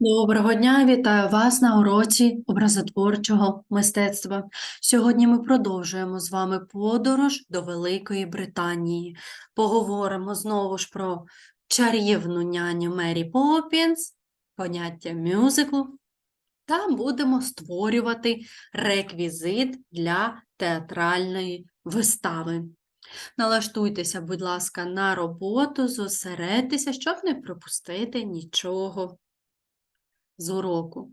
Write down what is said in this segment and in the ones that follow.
Доброго дня, вітаю вас на уроці образотворчого мистецтва. Сьогодні ми продовжуємо з вами подорож до Великої Британії. Поговоримо знову ж про чарівну няню Мері Поппінс, поняття мюзиклу, та будемо створювати реквізит для театральної вистави. Налаштуйтеся, будь ласка, на роботу, зосередьтеся, щоб не пропустити нічого з уроку.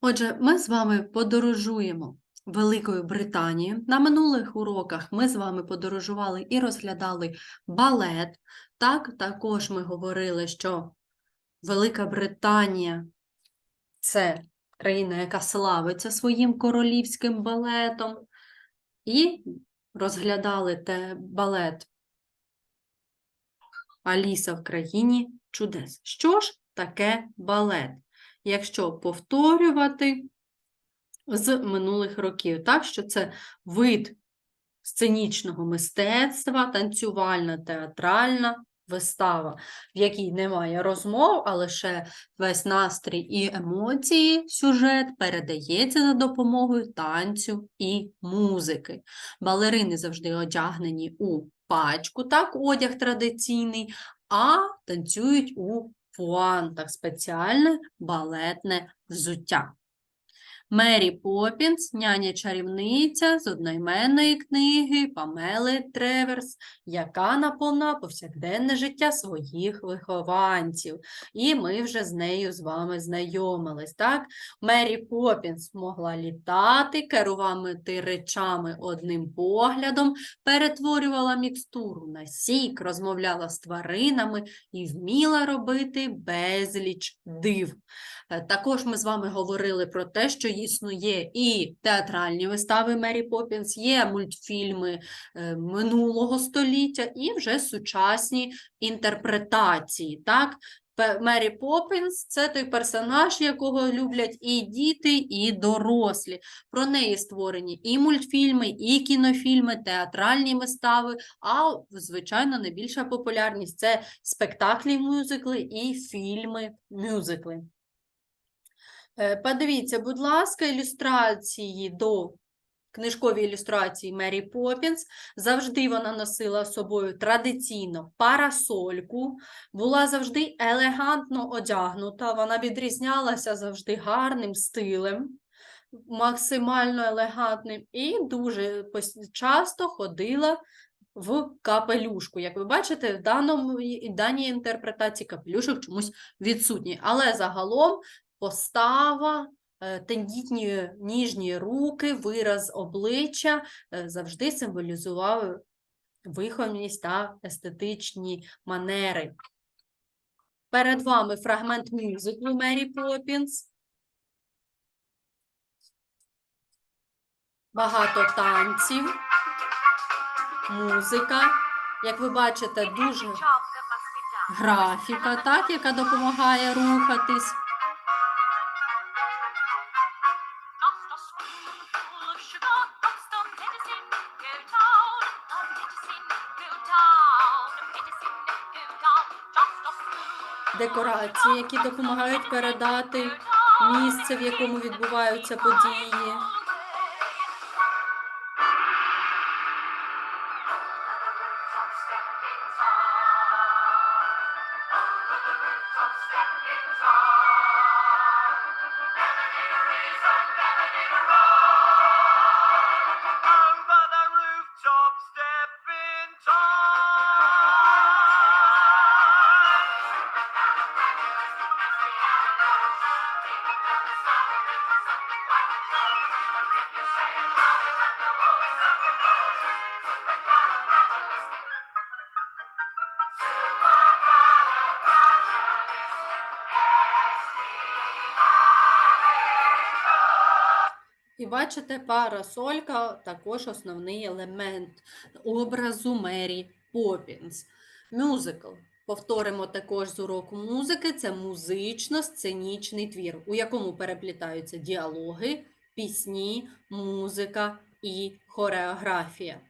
Отже, ми з вами подорожуємо Великою Британією. На минулих уроках ми з вами подорожували і розглядали балет. Так, також ми говорили, що Велика Британія це країна, яка славиться своїм королівським балетом. І розглядали те балет Аліса в країні чудес. Що ж таке балет? Якщо повторювати з минулих років. Так що це вид сценічного мистецтва, танцювальна театральна вистава, в якій немає розмов, а лише весь настрій і емоції, сюжет передається за допомогою танцю і музики. Балерини завжди одягнені у пачку, так, одяг традиційний, а танцюють у пуантах спеціальне балетне взуття. Мері Поппінс, няня-чарівниця з одноіменної книги Памели Треверс, яка наповнила повсякденне життя своїх вихованців. І ми вже з нею з вами знайомились. так? Мері Поппінс могла літати, керувати речами одним поглядом, перетворювала мікстуру на сік, розмовляла з тваринами і вміла робити безліч див. Е, Також ми з вами говорили про те, що існує і театральні вистави Мері Поппінс, є мультфільми е, минулого століття і вже сучасні інтерпретації. Так? Мері Поппінс – це той персонаж, якого люблять і діти, і дорослі. Про неї створені і мультфільми, і кінофільми, театральні вистави, а, звичайно, найбільша популярність – це спектаклі мюзикли і фільми-мюзикли. Е, Подивіться, будь ласка, ілюстрації до книжкові ілюстрації Мері Поппінс. Завжди вона носила з собою традиційно парасольку, була завжди елегантно одягнута, вона відрізнялася завжди гарним стилем, максимально елегантним, і дуже часто ходила в капелюшку. Як ви бачите, в даному, і- даній інтерпретації капелюшок чомусь відсутній. Але загалом постава, е, тендітні ніжні руки, вираз обличчя е, завжди символізував вихованість та естетичні манери. Перед вами фрагмент мюзиклу Мері Поппінс. Багато танців, музика. Як ви бачите, дуже графіка, так, яка допомагає рухатись. Декорації, які допомагають передати місце, в якому відбуваються події. І бачите, парасолька також основний елемент образу Мері Поппінс. Мюзикл. Повторимо також з уроку музики. Це музично-сценічний твір, у якому переплітаються діалоги, пісні, музика і хореографія.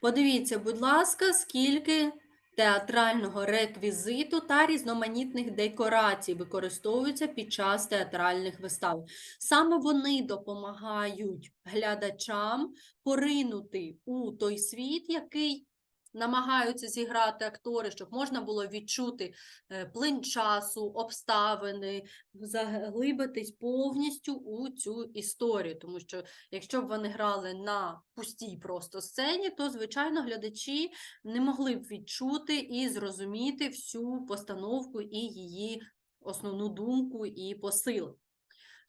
Подивіться, будь ласка, скільки театрального реквізиту та різноманітних декорацій використовуються під час театральних вистав. Саме вони допомагають глядачам поринути у той світ, який намагаються зіграти актори, щоб можна було відчути е, плин часу, обставини, заглибитись повністю у цю історію. Тому що якщо б вони грали на пустій просто сцені, то звичайно глядачі не могли б відчути і зрозуміти всю постановку і її основну думку і посил.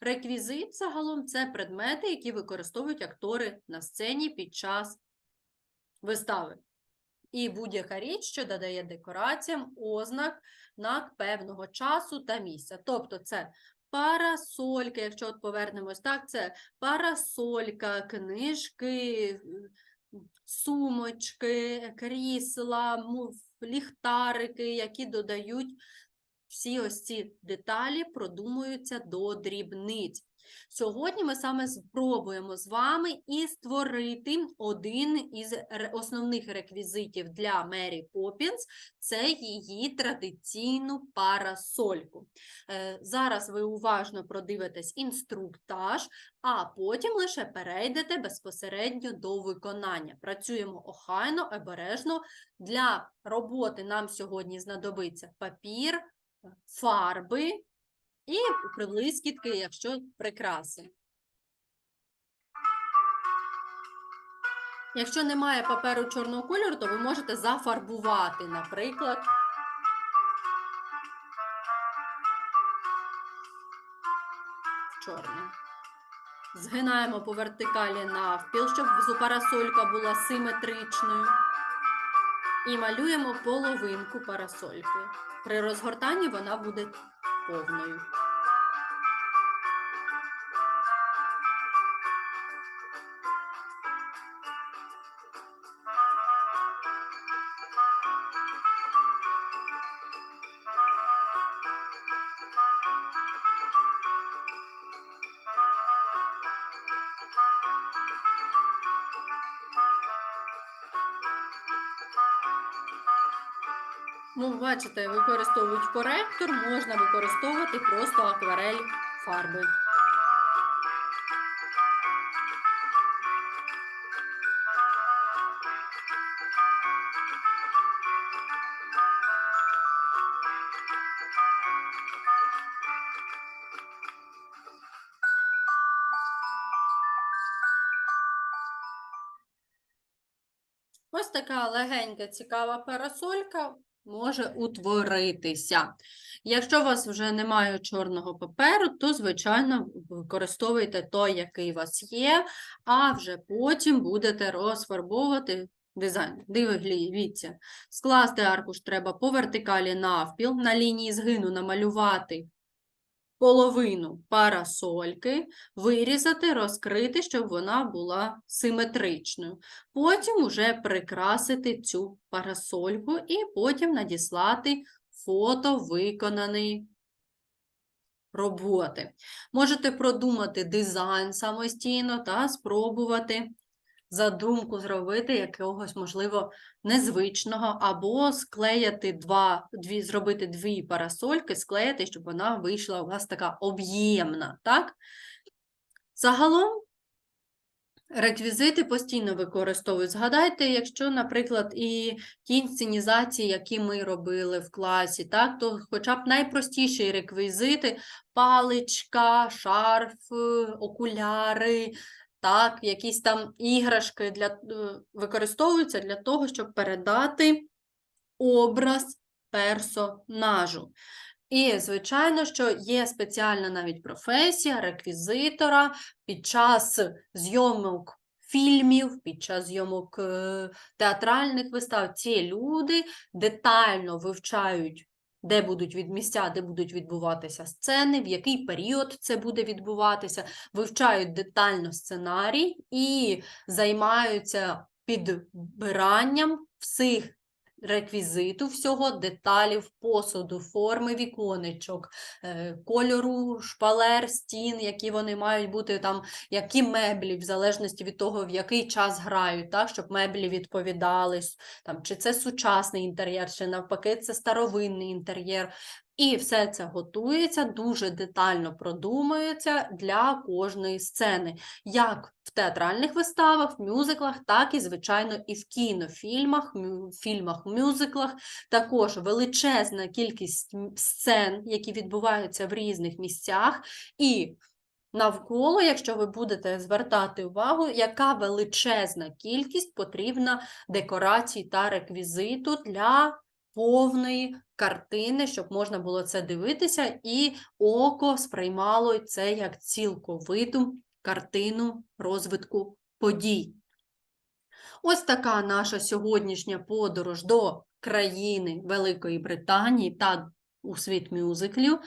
Реквізит загалом це предмети, які використовують актори на сцені під час вистави. І будь-яка річ, що додає декораціям ознак на певного часу та місця. Тобто це парасолька, якщо от повернемось, так, це парасолька, книжки, сумочки, крісла, ліхтарики, які додають всі ось ці деталі, продумуються до дрібниць. Сьогодні ми саме спробуємо з вами і створити один із основних реквізитів для Мері Поппінс – це її традиційну парасольку. Е, Зараз ви уважно продивитесь інструктаж, а потім лише перейдете безпосередньо до виконання. Працюємо охайно, обережно. Для роботи нам сьогодні знадобиться папір, фарби і блискітки, якщо прикраси. Якщо немає паперу чорного кольору, то ви можете зафарбувати, наприклад. в Чорний. Згинаємо по вертикалі навпіл, щоб парасолька була симетричною. І малюємо половинку парасольки. При розгортанні вона буде Those new. Ну, бачите, використовують коректор, можна використовувати просто акварель фарби. Ось така легенька, цікава парасолька може утворитися. Якщо у вас вже немає чорного паперу, то, звичайно, використовуйте той, який у вас є, а вже потім будете розфарбовувати дизайн. Дивіться, скласти аркуш треба по вертикалі навпіл, на лінії згину намалювати половину парасольки, вирізати, розкрити, щоб вона була симетричною. Потім уже прикрасити цю парасольку і потім надіслати фото виконаної роботи. Можете продумати дизайн самостійно та спробувати задумку зробити якогось, можливо, незвичного, або склеяти два, дві, зробити дві парасольки, склеїти, щоб вона вийшла у вас така об'ємна, так? Загалом Реквізити постійно використовують. Згадайте, якщо, наприклад, і ті інсценізації, які ми робили в класі, так, то хоча б найпростіші реквізити, паличка, шарф, е, окуляри, так, якісь там іграшки для, е, використовуються для того, щоб передати образ персонажу. І, звичайно, що є спеціальна навіть професія реквізитора під час зйомок фільмів, під час зйомок е, театральних вистав. Ці люди детально вивчають, де будуть від місця, де будуть відбуватися сцени, в який період це буде відбуватися, вивчають детально сценарій і займаються підбиранням всіх реквізиту всього, деталів посуду, форми віконечок, е, кольору шпалер, стін, які вони мають бути там, які меблі, в залежності від того, в який час грають, так, щоб меблі відповідали, там, чи це сучасний інтер'єр, чи навпаки, це старовинний інтер'єр. І все це готується, дуже детально продумується для кожної сцени, як в театральних виставах, в мюзиклах, так і, звичайно, і в кінофільмах, фільмах, мюзиклах. Також величезна кількість сцен, які відбуваються в різних місцях, і навколо, якщо ви будете звертати увагу, яка величезна кількість потрібна декорацій та реквізиту для повної картини, щоб можна було це дивитися, і око сприймало це як цілковиту картину розвитку подій. Ось така наша сьогоднішня подорож до країни Великої Британії та у світ мюзиклів.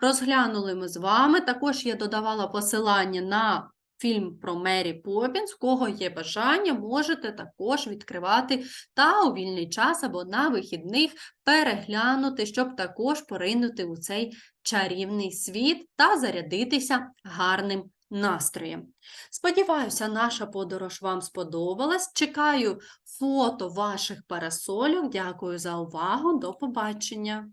Розглянули ми з вами. Також я додавала посилання на фільм про Мері Поппінс. В кого є бажання, можете також відкривати та у вільний час або на вихідних переглянути, щоб також поринути у цей чарівний світ та зарядитися гарним настроєм. Сподіваюся, наша подорож вам сподобалась. Чекаю фото ваших парасольок. Дякую за увагу. До побачення!